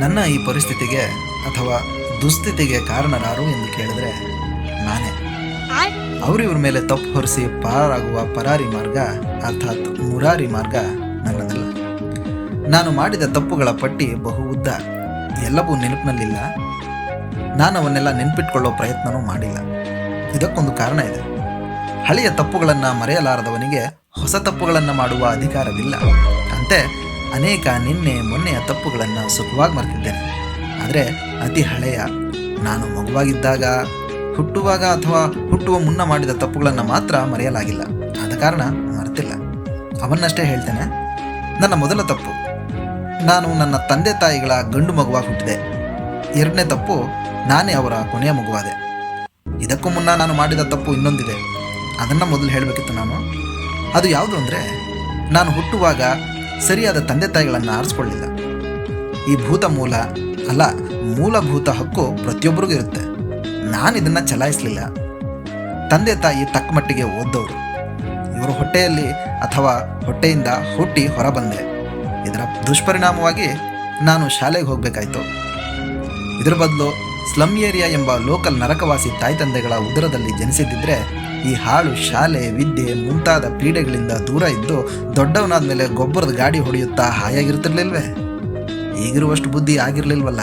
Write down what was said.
ನನ್ನ ಈ ಪರಿಸ್ಥಿತಿಗೆ ಅಥವಾ ದುಸ್ಥಿತಿಗೆ ಕಾರಣರಾರು ಎಂದು ಕೇಳಿದ್ರೆ ನಾನೇ. ಅವರಿವ್ರ ಮೇಲೆ ತಪ್ಪು ಹೊರಿಸಿ ಪಾರಾಗುವ ಪರಾರಿ ಮಾರ್ಗ ಅರ್ಥಾತ್ ಮುರಾರಿ ಮಾರ್ಗ ನನ್ನದಲ್ಲ. ನಾನು ಮಾಡಿದ ತಪ್ಪುಗಳ ಪಟ್ಟಿ ಬಹು ಉದ್ದ. ಎಲ್ಲವೂ ನೆನಪಿನಲ್ಲಿಲ್ಲ. ನಾನು ಅವನ್ನೆಲ್ಲ ನೆನಪಿಟ್ಕೊಳ್ಳೋ ಪ್ರಯತ್ನವೂ ಮಾಡಿಲ್ಲ. ಇದಕ್ಕೊಂದು ಕಾರಣ ಇದೆ. ಹಳೆಯ ತಪ್ಪುಗಳನ್ನು ಮರೆಯಲಾರದವನಿಗೆ ಹೊಸ ತಪ್ಪುಗಳನ್ನು ಮಾಡುವ ಅಧಿಕಾರವಿಲ್ಲ. ಅಂತೆ ಅನೇಕ ನಿನ್ನೆ ಮೊನ್ನೆಯ ತಪ್ಪುಗಳನ್ನು ಸುಖವಾಗಿ ಮರೆತಿದ್ದೇನೆ. ಆದರೆ ಅತಿ ಹಳೆಯ ನಾನು ಮಗುವಾಗಿದ್ದಾಗ, ಹುಟ್ಟುವಾಗ ಅಥವಾ ಹುಟ್ಟುವ ಮುನ್ನ ಮಾಡಿದ ತಪ್ಪುಗಳನ್ನು ಮಾತ್ರ ಮರೆಯಲಾಗಿಲ್ಲ. ಆದ ಕಾರಣ ಮರೆತಿಲ್ಲ. ಅವನ್ನಷ್ಟೇ ಹೇಳ್ತೇನೆ, ನನ್ನ ಮೊದಲ ತಪ್ಪು. ನಾನು ನನ್ನ ತಂದೆ ತಾಯಿಗಳ ಗಂಡು ಮಗುವಾಗಿ ಹುಟ್ಟಿದೆ. ಎರಡನೇ ತಪ್ಪು ನಾನೇ ಅವರ ಕೊನೆಯ ಮಗುವಾದೆ. ಇದಕ್ಕೂ ಮುನ್ನ ನಾನು ಮಾಡಿದ ತಪ್ಪು ಇನ್ನೊಂದಿದೆ. ಅದನ್ನು ಮೊದಲು ಹೇಳಬೇಕಿತ್ತು ನಾನು. ಅದು ಯಾವುದು ಅಂದರೆ, ನಾನು ಹುಟ್ಟುವಾಗ ಸರಿಯಾದ ತಂದೆ ತಾಯಿಗಳನ್ನು ಆರಿಸ್ಕೊಳ್ಳಿಲ್ಲ. ಈ ಭೂತ ಮೂಲ, ಅಲ್ಲ, ಮೂಲಭೂತ ಹಕ್ಕು ಪ್ರತಿಯೊಬ್ಬರಿಗೂ ಇರುತ್ತೆ. ನಾನು ಇದನ್ನು ಚಲಾಯಿಸಲಿಲ್ಲ. ತಂದೆ ತಾಯಿ ತಕ್ಕ ಮಟ್ಟಿಗೆ ಓದ್ದವರು. ಇವರು ಹೊಟ್ಟೆಯಲ್ಲಿ ಅಥವಾ ಹೊಟ್ಟೆಯಿಂದ ಹುಟ್ಟಿ ಹೊರಬಂದೆ. ಇದರ ದುಷ್ಪರಿಣಾಮವಾಗಿ ನಾನು ಶಾಲೆಗೆ ಹೋಗಬೇಕಾಯಿತು. ಇದರ ಬದಲು ಸ್ಲಮ್ ಏರಿಯಾ ಎಂಬ ಲೋಕಲ್ ನರಕವಾಸಿ ತಾಯಿ ತಂದೆಗಳ ಉದರದಲ್ಲಿ ಜನಿಸಿದ್ದಿದ್ರೆ ಈ ಹಾಳು, ಶಾಲೆ, ವಿದ್ಯೆ ಮುಂತಾದ ಪೀಡೆಗಳಿಂದ ದೂರ ಇದ್ದು ದೊಡ್ಡವನಾದ ಮೇಲೆ ಗೊಬ್ಬರದ ಗಾಡಿ ಹೊಡೆಯುತ್ತಾ ಹಾಯಾಗಿರ್ತಿರ್ಲಿಲ್ವೇ ಈಗಿರುವಷ್ಟು ಬುದ್ಧಿ ಆಗಿರ್ಲಿಲ್ವಲ್ಲ?